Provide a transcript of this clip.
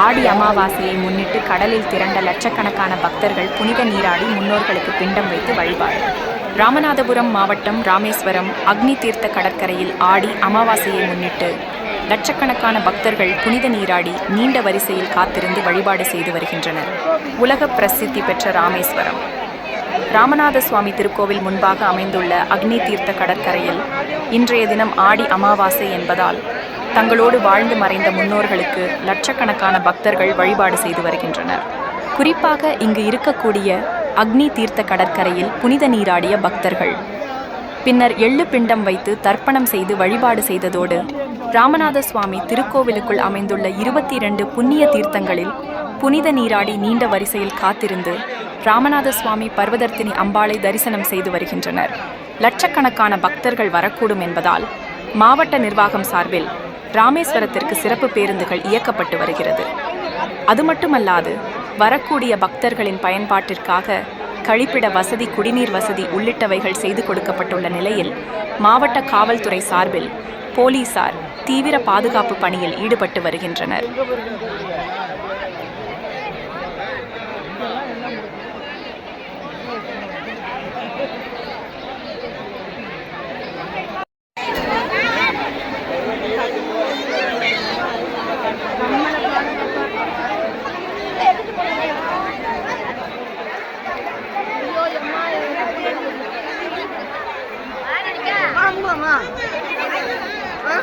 ஆடி அமாவாசையை முன்னிட்டு கடலில் திரண்ட லட்சக்கணக்கான பக்தர்கள் புனித நீராடி முன்னோர்களுக்கு பிண்டம் வைத்து வழிபாடு. ராமநாதபுரம் மாவட்டம் ராமேஸ்வரம் அக்னி தீர்த்த கடற்கரையில் ஆடி அமாவாசையை முன்னிட்டு லட்சக்கணக்கான பக்தர்கள் புனித நீராடி நீண்ட வரிசையில் காத்திருந்து வழிபாடு செய்து வருகின்றனர். உலக பிரசித்தி பெற்ற ராமேஸ்வரம். ராமநாத சுவாமி திருக்கோவில் முன்பாக அமைந்துள்ள அக்னி தீர்த்த கடற்கரையில் இன்றைய தினம் ஆடி அமாவாசை என்பதால் தங்களோடு வாழ்ந்து மறைந்த முன்னோர்களுக்கு லட்சக்கணக்கான பக்தர்கள் வழிபாடு செய்து வருகின்றனர். குறிப்பாக இங்கு இருக்கக்கூடிய அக்னி தீர்த்த கடற்கரையில் புனித நீராடிய பக்தர்கள். பின்னர் எள்ளு பிண்டம் வைத்து தர்ப்பணம் செய்து வழிபாடு செய்ததோடு ராமநாத சுவாமி திருக்கோவிலுக்குள் அமைந்துள்ள இருபத்தி இரண்டு புண்ணிய தீர்த்தங்களில் புனித நீராடி நீண்ட வரிசையில் காத்திருந்து ராமநாத சுவாமி பர்வதர்த்தினி அம்பாளை தரிசனம் செய்து வருகின்றனர். லட்சக்கணக்கான பக்தர்கள் வரக்கூடும் என்பதால் மாவட்ட நிர்வாகம் சார்பில் ராமேஸ்வரத்திற்கு சிறப்பு பேருந்துகள் இயக்கப்பட்டு வருகிறது. அது மட்டுமல்லாது வரக்கூடிய பக்தர்களின் பயன்பாட்டிற்காக கழிப்பிட வசதி குடிநீர் வசதி உள்ளிட்டவைகள் செய்து கொடுக்கப்பட்டுள்ள நிலையில் மாவட்ட காவல்துறை சார்பில் போலீசார் தீவிர பாதுகாப்பு பணியில் ஈடுபட்டு வருகின்றனர். mà Hả?